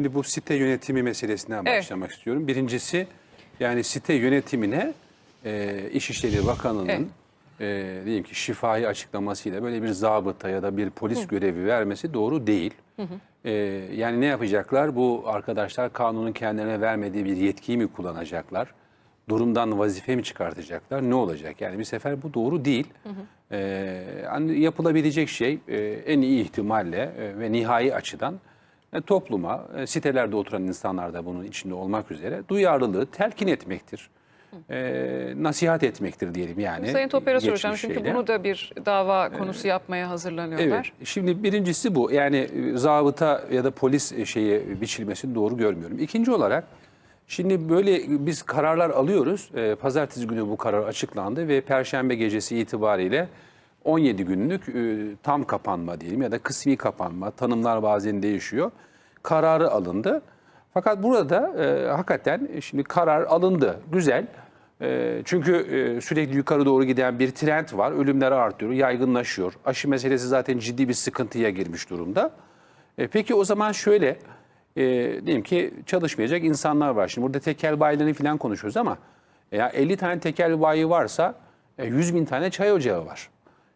Şimdi bu site yönetimi meselesinden Evet. başlamak istiyorum. Birincisi yani site yönetimine e, İçişleri Bakanı'nın Evet. e, diyelim ki şifai açıklamasıyla böyle bir zabıta ya da bir polis görevi vermesi doğru değil. E, yani ne yapacaklar? Bu arkadaşlar kanunun kendilerine vermediği bir yetkiyi mi kullanacaklar? Durumdan vazife mi çıkartacaklar? Ne olacak? Yani bir sefer bu doğru değil. E, hani yapılabilecek şey e, en iyi ihtimalle e, ve nihai açıdan e, topluma, e, sitelerde oturan insanlar da bunun içinde olmak üzere duyarlılığı telkin etmektir. E, nasihat etmektir diyelim yani. Sayın Toper'e soracağım çünkü şeyle. bunu da bir dava konusu yapmaya hazırlanıyorlar. Evet. Şimdi birincisi bu. Yani e, zabıta ya da polis e, şeyi biçilmesini doğru görmüyorum. İkinci olarak şimdi böyle biz kararlar alıyoruz. E, Pazartesi günü bu karar açıklandı ve Perşembe gecesi itibariyle 17 günlük e, tam kapanma diyelim ya da kısmi kapanma tanımlar bazen değişiyor. Kararı alındı. Fakat burada e, hakikaten şimdi karar alındı. Güzel. E, çünkü e, sürekli yukarı doğru giden bir trend var. Ölümler artıyor, yaygınlaşıyor. Aşı meselesi zaten ciddi bir sıkıntıya girmiş durumda. E, peki o zaman şöyle, e, diyelim ki çalışmayacak insanlar var. Şimdi burada tekel bayilerini falan konuşuyoruz ama ya 50 tane tekel bayi varsa e, 100 bin tane çay ocağı var.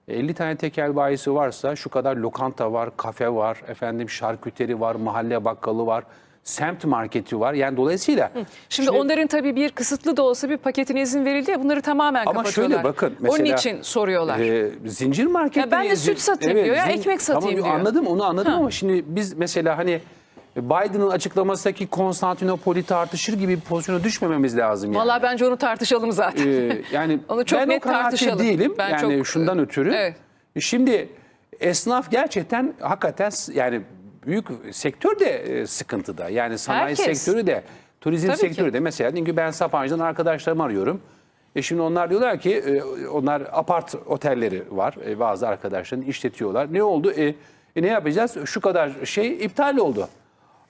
E, 50 tane tekel bayisi varsa şu kadar lokanta var, kafe var, efendim şarküteri var, mahalle bakkalı var, semt marketi var. Yani dolayısıyla Şimdi, onların tabii bir kısıtlı da olsa bir paketine izin verildi ya bunları tamamen Ama kapatıyorlar. şöyle bakın Onun mesela için soruyorlar. e, zincir market. Ya ben de süt satayım diyor ya, ekmek satayım diyor. Anladım onu anladım ama şimdi biz mesela hani Biden'ın açıklamasındaki Konstantinopol'i tartışır gibi bir pozisyona düşmememiz lazım yani. Vallahi bence onu tartışalım zaten. Ee, yani Onu çok ben net o tartışalım. değilim. Ben yani çok- şundan ötürü. Evet. Şimdi esnaf gerçekten hakikaten yani büyük sektör de e, sıkıntıda. Yani sanayi Herkes. sektörü de, turizm Tabii sektörü ki. de mesela ki ben Sapanca'dan arkadaşlarımı arıyorum. E şimdi onlar diyorlar ki e, onlar apart otelleri var. E, bazı arkadaşların işletiyorlar. Ne oldu? E, e, ne yapacağız? Şu kadar şey iptal oldu.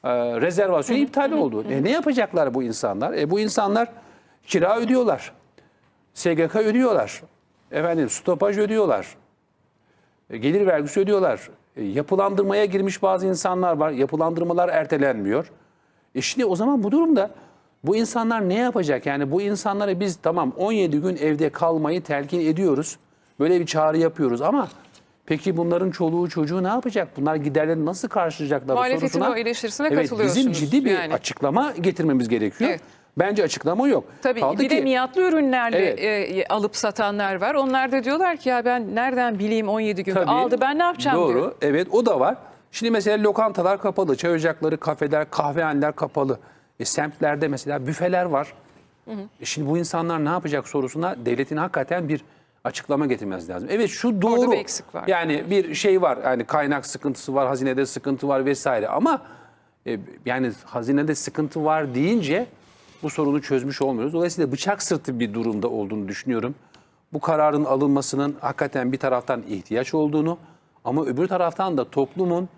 E, rezervasyon iptal oldu. E, ne yapacaklar bu insanlar? E, bu insanlar kira ödüyorlar. SGK ödüyorlar. Efendim stopaj ödüyorlar. E, Gelir vergisi ödüyorlar. E, Yapılandırmaya girmiş bazı insanlar var. Yapılandırmalar ertelenmiyor. E şimdi o zaman bu durumda bu insanlar ne yapacak? Yani bu insanlara biz tamam 17 gün evde kalmayı telkin ediyoruz. Böyle bir çağrı yapıyoruz ama peki bunların çoluğu çocuğu ne yapacak? Bunlar giderlerini nasıl karşılayacaklar Muhalefetin sorusuna? o eleştirisine evet, katılıyorsunuz. Bizim ciddi bir Yani. açıklama getirmemiz gerekiyor. Evet. Bence açıklama yok. Tabii Kaldı bir de ki- miyatlı ürünlerle Evet. e, alıp satanlar var. Onlar da diyorlar ki ya ben nereden bileyim 17 gün Tabii. aldı ben ne yapacağım Doğru. diyor. Evet o da var. Şimdi mesela lokantalar kapalı, çay ocakları, kafeler, kahvehaneler kapalı. E, semtlerde mesela büfeler var. E, şimdi bu insanlar ne yapacak sorusuna devletin hakikaten bir açıklama getirmesi lazım. Evet şu doğru. bir eksik var. Yani bir şey var. Yani kaynak sıkıntısı var, hazinede sıkıntı var vesaire. Ama e, yani hazinede sıkıntı var deyince bu sorunu çözmüş olmuyoruz. Dolayısıyla bıçak sırtı bir durumda olduğunu düşünüyorum. Bu kararın alınmasının hakikaten bir taraftan ihtiyaç olduğunu ama öbür taraftan da toplumun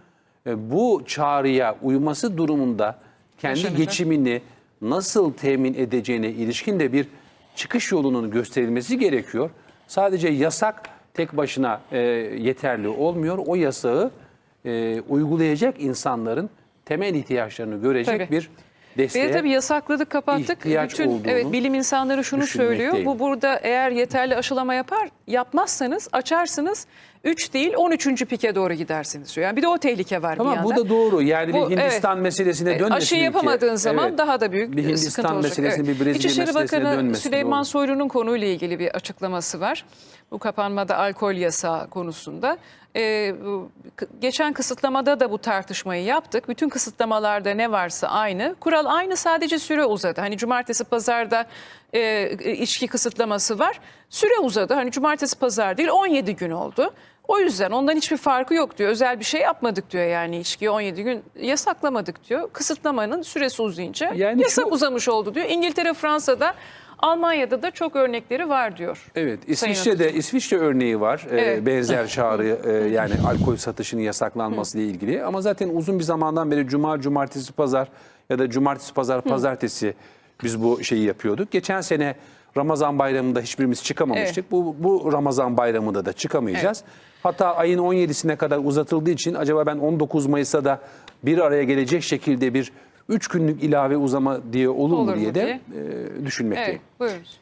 e, bu çağrıya uyması durumunda kendi Yaşanacak. geçimini nasıl temin edeceğine ilişkin de bir çıkış yolunun gösterilmesi gerekiyor. Sadece yasak tek başına e, yeterli olmuyor. O yasağı e, uygulayacak insanların temel ihtiyaçlarını görecek Tabii. bir desteğe Ve tabii yasakladık kapattık. Bütün evet bilim insanları şunu söylüyor. Bu burada eğer yeterli aşılama yapar yapmazsanız açarsınız 3 değil 13. pike doğru gidersiniz diyor. Yani bir de o tehlike var bir Tamam yandan. bu da doğru. Yani Bu- bir Hindistan meselesine E, dönmesin Aşı ülke. yapamadığın zaman Evet. daha da büyük bir sıkıntı Hindistan olacak. meselesine Evet. bir Brezilya İçişleri meselesine Bakanı dönmesin. Süleyman doğru. Soylu'nun konuyla ilgili bir açıklaması var. Bu kapanmada alkol yasağı konusunda. Ee, geçen kısıtlamada da bu tartışmayı yaptık. Bütün kısıtlamalarda ne varsa aynı. Kural aynı sadece süre uzadı. Hani cumartesi pazarda e, içki kısıtlaması var. Süre uzadı. Hani cumartesi pazar değil 17 gün oldu. O yüzden ondan hiçbir farkı yok diyor. Özel bir şey yapmadık diyor yani içkiyi 17 gün yasaklamadık diyor. Kısıtlamanın süresi uzayınca Yani yasak şu- uzamış oldu diyor. İngiltere, Fransa'da, Almanya'da da çok örnekleri var diyor. Evet, İsviçre'de İsviçre örneği var. Ee, Evet. benzer çağrı e, yani alkol satışının yasaklanması ile ilgili. Ama zaten uzun bir zamandan beri cuma, cumartesi, pazar ya da cumartesi, pazar, pazartesi biz bu şeyi yapıyorduk. Geçen sene Ramazan bayramında hiçbirimiz çıkamamıştık. Bu, bu Ramazan bayramında da çıkamayacağız. Hatta ayın 17'sine kadar uzatıldığı için acaba ben 19 Mayıs'ta da bir araya gelecek şekilde bir 3 günlük ilave uzama diye olur, Olur mu mu diye de diye. e, düşünmekteyim. Evet, buyurunuz.